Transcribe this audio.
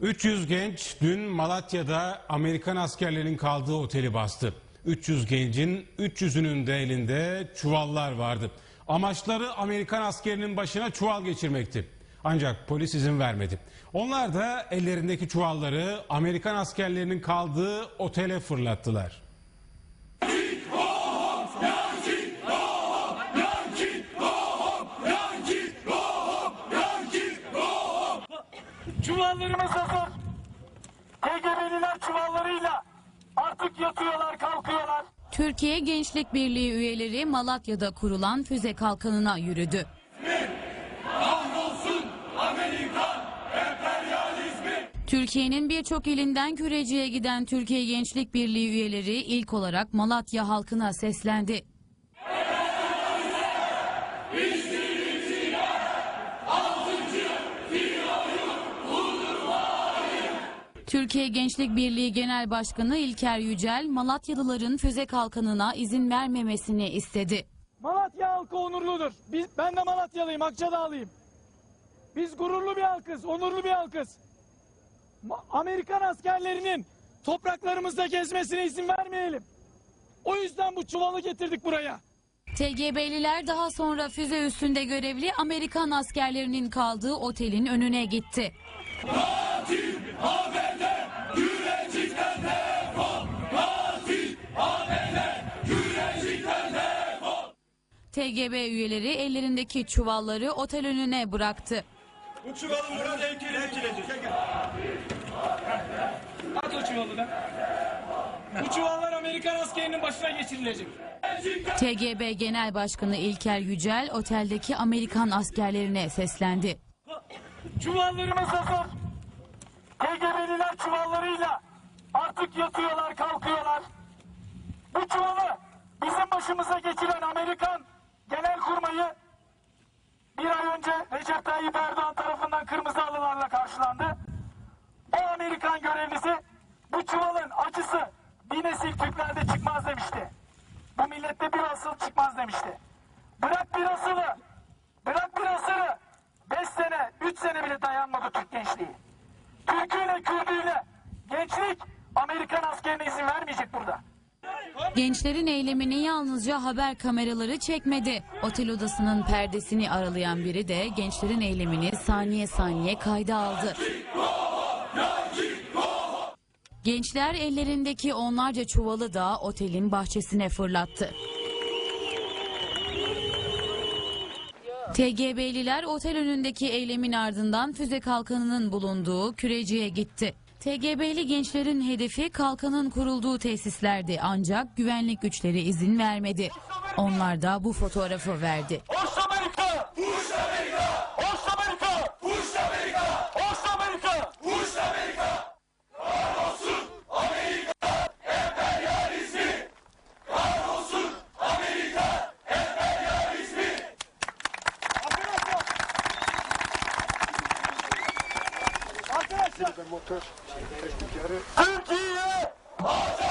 300 genç dün Malatya'da Amerikan askerlerinin kaldığı oteli bastı. 300 gencin 300'ünün de elinde çuvallar vardı. Amaçları Amerikan askerinin başına çuval geçirmekti. Ancak polis izin vermedi. Onlar da ellerindeki çuvalları Amerikan askerlerinin kaldığı otele fırlattılar. Çuvallarımız hazır. TGB'liler çuvallarıyla artık yatıyorlar, kalkıyorlar. Türkiye Gençlik Birliği üyeleri Malatya'da kurulan füze kalkanına yürüdü. Türkiye'nin birçok ilinden Küreci'ye giden Türkiye Gençlik Birliği üyeleri ilk olarak Malatya halkına seslendi. Türkiye Gençlik Birliği Genel Başkanı İlker Yücel, Malatyalıların füze kalkanına izin vermemesini istedi. Malatya halkı onurludur. Biz, ben de Malatyalıyım, Akçadağlıyım. Biz gururlu bir halkız, onurlu bir halkız. Ma- Amerikan askerlerinin topraklarımızda gezmesine izin vermeyelim. O yüzden bu çuvalı getirdik buraya. TGB'liler daha sonra füze üstünde görevli Amerikan askerlerinin kaldığı otelin önüne gitti. TGB üyeleri ellerindeki çuvalları otel önüne bıraktı. Bu çuvalı burada heykeli dikilecek. At o çuvalı da. Bu çuvallar Amerikan askerinin başına geçirilecek. TGB Genel Başkanı İlker Yücel oteldeki Amerikan askerlerine seslendi. Çuvallarımız hazır. TGB'liler çuvallarıyla artık yatıyorlar, kalkıyorlar. Bu çuvalı bizim başımıza geçiren Amerikan Tayyip Erdoğan tarafından kırmızı halılarla karşılandı. O Amerikan görevlisi bu çuvalın acısı bir nesil Türklerde çıkmaz demişti. Bu millette bir asıl çıkmaz demişti. Bırak bir asılı, bırak bir asırı. Beş sene, üç sene bile dayanmadı Türk gençliği. Türküyle, Kürdüyle gençlik Amerikan askerine izin vermeyecek. Gençlerin eylemini yalnızca haber kameraları çekmedi. Otel odasının perdesini aralayan biri de gençlerin eylemini saniye saniye kayda aldı. Gençler ellerindeki onlarca çuvalı da otelin bahçesine fırlattı. TGB'liler otel önündeki eylemin ardından füze kalkanının bulunduğu Küreci'ye gitti. TGB'li gençlerin hedefi kalkanın kurulduğu tesislerdi ancak güvenlik güçleri izin vermedi. Onlar da bu fotoğrafı verdi. Arkadaşlar! Türkiye! Atatürk'ten